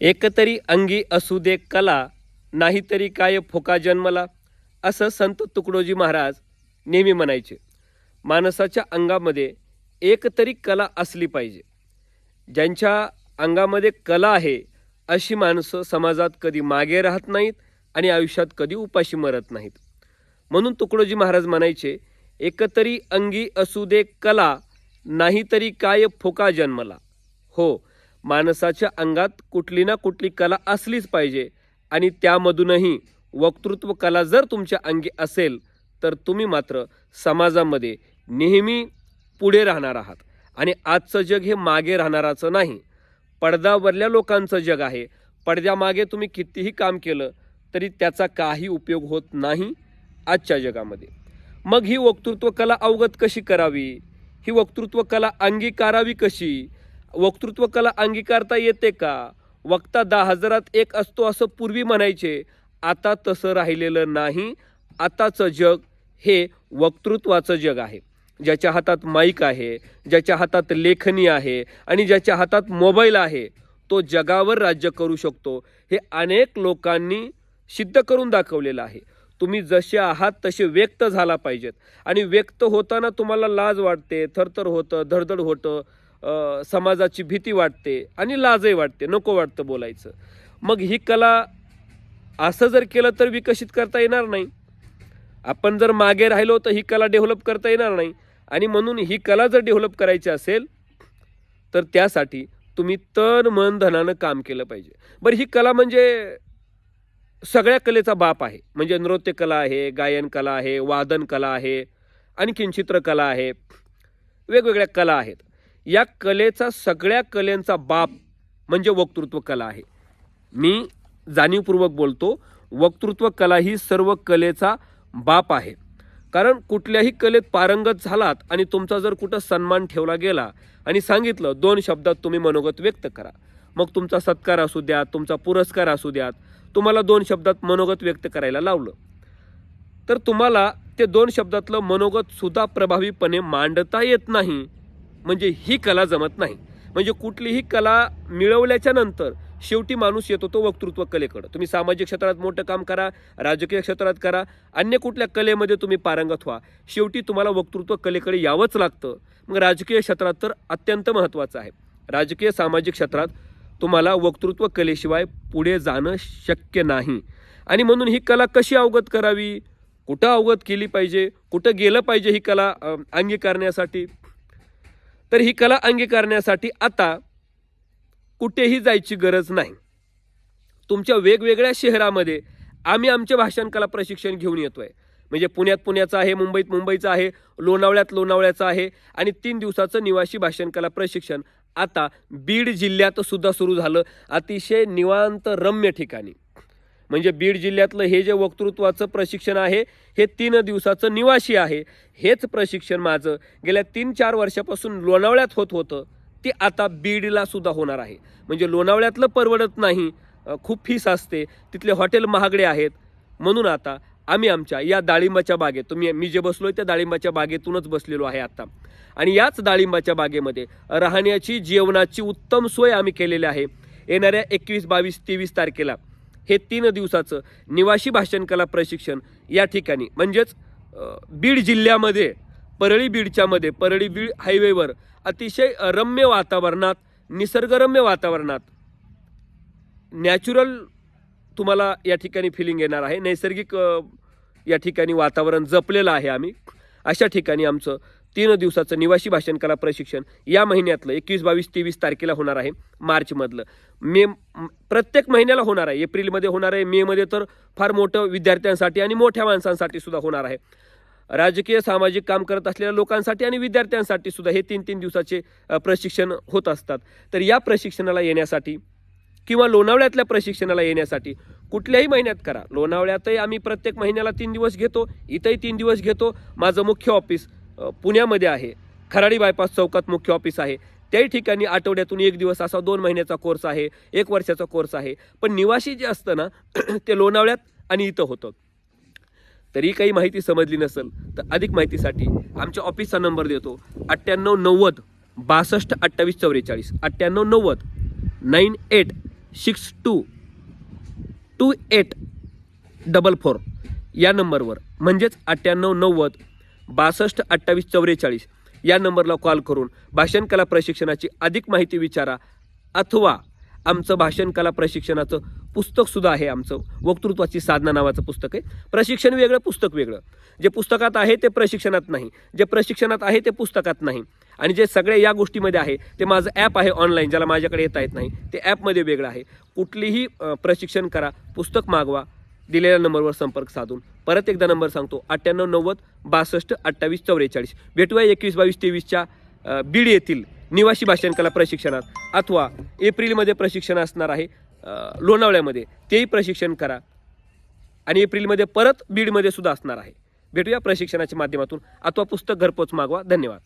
एकतरी अंगी असू दे कला नाहीतरी काय फोका जन्मला असं संत तुकडोजी महाराज नेहमी म्हणायचे. माणसाच्या अंगामध्ये एक तरी कला असली पाहिजे. ज्यांच्या अंगामध्ये कला आहे अशी माणसं समाजात कधी मागे राहत नाहीत आणि आयुष्यात कधी उपाशी मरत नाहीत. म्हणून तुकडोजी महाराज म्हणायचे एकतरी अंगी असू दे कला नाहीतरी काय फोका जन्मला. हो माणसाच्या अंगात कुठली ना कुठली कला असलीच पाहिजे. आणि त्यामधूनही वक्तृत्व कला जर तुमच्या अंगी असेल तर तुम्ही मात्र समाजामध्ये नेहमी पुढे राहणार आहात. आणि आजचं जग हे मागे राहणाराचं नाही. पडद्यावरल्या लोकांचं जग आहे. पडद्यामागे तुम्ही कितीही काम केलं तरी त्याचा काही उपयोग होत नाही आजच्या जगामध्ये. मग ही वक्तृत्व कला अवगत कशी करावी? ही वक्तृत्व कला अंगीकारावी कशी? वक्तृत्व कला अंगीकारता येते का? वक्ता दहा हजारात एक असतो असं पूर्वी म्हणायचे. आता तसं राहिलेलं नाही. आताचं जग हे वक्तृत्वाचं जग आहे. ज्याच्या हातात माईक आहे ज्याच्या हातात लेखनी आहे आणि ज्याच्या हातात मोबाईल आहे तो जगावर राज्य करू शकतो. हे अनेक लोकांनी सिद्ध करून दाखवलेलं आहे. तुम्ही जसे आहात तसे व्यक्त झाला पाहिजेत. आणि व्यक्त होताना तुम्हाला लाज वाटते थरथर होतं धडधड होतं. समाजाची भीती वाटते आणि लाजही वाटते. नको वाटतं बोलायचं. मग ही कला असं जर केलं तर विकसित करता येणार नाही. आपण जर मागे राहिलो तर ही कला डेव्हलप करता येणार नाही. आणि म्हणून ही कला जर डेव्हलप करायची असेल तर त्यासाठी तुम्ही तन मन धनानं काम केलं पाहिजे. बरं ही कला म्हणजे सगळ्या कलेचा बाप आहे. म्हणजे नृत्यकला आहे गायन कला आहे वादन कला आहे आणखीन चित्रकला आहे. वेगवेगळ्या कला आहेत. या कलेचा सगळ्या कलेंचा बाप म्हणजे वक्तृत्व कला आहे. मी जाणीवपूर्वक बोलतो वक्तृत्व कला ही सर्व कलेचा बाप आहे. कारण कुठल्याही कलेत पारंगत झालात आणि तुमचा जर कुठं सन्मान ठेवला गेला आणि सांगितलं दोन शब्दात तुम्ही मनोगत व्यक्त करा. मग तुमचा सत्कार असू द्यात तुमचा पुरस्कार असू द्यात. तुम्हाला दोन शब्दात मनोगत व्यक्त करायला लावलं. तर तुम्हाला ते दोन शब्दातलं मनोगतसुद्धा प्रभावीपणे मांडता येत नाही. म्हणजे ही कला जमत नाही. म्हणजे कुठलीही कला मिळवल्याच्या नंतर शेवटी माणूस येतो तो वक्तृत्व कलेकडं. तुम्ही सामाजिक क्षेत्रात मोठं काम करा राजकीय क्षेत्रात करा अन्य कुठल्या कलेमध्ये तुम्ही पारंगत व्हा. शेवटी तुम्हाला वक्तृत्व कलेकडे यावंच लागतं. मग राजकीय क्षेत्रात तर अत्यंत महत्त्वाचं आहे. राजकीय सामाजिक क्षेत्रात तुम्हाला वक्तृत्व कलेशिवाय पुढे जाणं शक्य नाही. आणि म्हणून ही कला कशी अवगत करावी? कुठं अवगत केली पाहिजे? कुठं गेलं पाहिजे ही कला अंगीकारण्यासाठी? तर ही कला अंगीकारण्यासाठी आता कुठेही जायची गरज नाही. तुमच्या वेगवेगळ्या शहरामध्ये आम्ही आमचे भाषण कला प्रशिक्षण घेऊन येतो आहे म्हणजे पुण्यात पुण्याचं आहे मुंबईत मुंबईचं आहे लोणावळ्यात लोणावळ्याचं आहे आणि तीन दिवसाचं निवासी भाषण कला प्रशिक्षण आता बीड जिल्ह्यात सुद्धा सुरू झालं. अतिशय निवांत रम्य ठिकाणी. म्हणजे बीड जिल्ह्यातलं हे जे वक्तृत्वाचं प्रशिक्षण आहे हे तीन दिवसाचं निवासी आहे. हेच प्रशिक्षण माझं. गेल्या तीन चार वर्षापासून लोणावळ्यात होत होतं. ते आता बीडला सुद्धा होणार आहे. म्हणजे लोणावळ्यातलं परवडत नाही. खूप फीस असते. तिथले हॉटेल महागडे आहेत. म्हणून आता आम्ही आमच्या या डाळिंबाच्या बागेत तुम्ही मी जे बसलोय त्या डाळिंबाच्या बागेतूनच बसलेलो आहे आता. आणि याच डाळिंबाच्या बागेमध्ये राहण्याची जेवणाची उत्तम सोय आम्ही केलेली आहे. येणाऱ्या एकवीस बावीस तेवीस तारखेला. हे तीन दिवसाचं निवासी भाषण कला प्रशिक्षण या ठिकाणी. म्हणजेच बीड जिल्ह्यामध्ये परळी बीडच्यामध्ये परळी बीड हायवेवर अतिशय रम्य वातावरणात निसर्गरम्य वातावरणात नॅचरल तुम्हाला या ठिकाणी फिलिंग येणार आहे. नैसर्गिक या ठिकाणी वातावरण जपलेलं आहे आम्ही. अशा ठिकाणी आमचं तीन दिवसाचं निवासी भाषण कला प्रशिक्षण या महिन्यातलं एकवीस बावीस तेवीस तारखेला होणार आहे मार्चमधलं. मे प्रत्येक महिन्याला होणार आहे. एप्रिलमध्ये होणार आहे. मेमध्ये तर फार मोठं विद्यार्थ्यांसाठी आणि मोठ्या माणसांसाठी सुद्धा होणार आहे. राजकीय सामाजिक काम करत असलेल्या लोकांसाठी आणि विद्यार्थ्यांसाठी सुद्धा हे तीन तीन दिवसाचे प्रशिक्षण होत असतात. तर या प्रशिक्षणाला येण्यासाठी किंवा लोणावळ्यातल्या प्रशिक्षणाला येण्यासाठी कुठल्याही महिन्यात करा. लोणावळ्यातही आम्ही प्रत्येक महिन्याला तीन दिवस घेतो. इथंही तीन दिवस घेतो. माझं मुख्य ऑफिस पुण्यामध्ये आहे. खराडी बायपास चौकात मुख्य ऑफिस आहे. त्याही ठिकाणी आठवड्यातून एक दिवस असा दोन महिन्याचा कोर्स आहे एक वर्षाचा कोर्स आहे. पण निवासी जे असतं ना ते लोणावळ्यात आणि इथं होतं. तरी काही माहिती समजली नसेल तर अधिक माहितीसाठी आमच्या ऑफिसचा नंबर देतो. अठ्ठ्याण्णव नव्वद बासष्ट अठ्ठावीस चौवेचाळीस. अठ्ठ्याण्णव नव्वद nine eight six two two eight double four या नंबरवर म्हणजेच अठ्ठ्याण्णव नव्वद बासष्ट अठ्ठावीस चौवेचाळीस. या नंबरला कॉल करून भाषण कला प्रशिक्षणाची अधिक माहिती विचारा. अथवा आमचं भाषण कला प्रशिक्षणाचं पुस्तकसुद्धा आहे आमचं. वक्तृत्वाची साधना नावाचं पुस्तक आहे. प्रशिक्षण वेगळं पुस्तक वेगळं. जे पुस्तकात आहे ते प्रशिक्षणात नाही. जे प्रशिक्षणात आहे ते पुस्तकात नाही. आणि जे सगळे या गोष्टीमध्ये आहे ते माझं ॲप आहे ऑनलाईन ज्याला माझ्याकडे येता येत नाही ते ॲपमध्ये वेगळं आहे. कुठलीही प्रशिक्षण करा पुस्तक मागवा. दिलेल्या नंबरवर संपर्क साधून. परत एकदा नंबर सांगतो अठ्ठ्याण्णव नव्वद बासष्ट अठ्ठावीस चौवेचाळीस. भेटूया एकवीस बावीस तेवीसच्या बीड येथील निवासी भाषण कला प्रशिक्षणात अथवा एप्रिलमध्ये प्रशिक्षण असणार आहे लोणावळ्यामध्ये. तेही प्रशिक्षण करा. आणि एप्रिलमध्ये परत बीडमध्ये सुद्धा असणार आहे. भेटूया प्रशिक्षणाच्या माध्यमातून. अथवा पुस्तक घरपोच मागवा. धन्यवाद.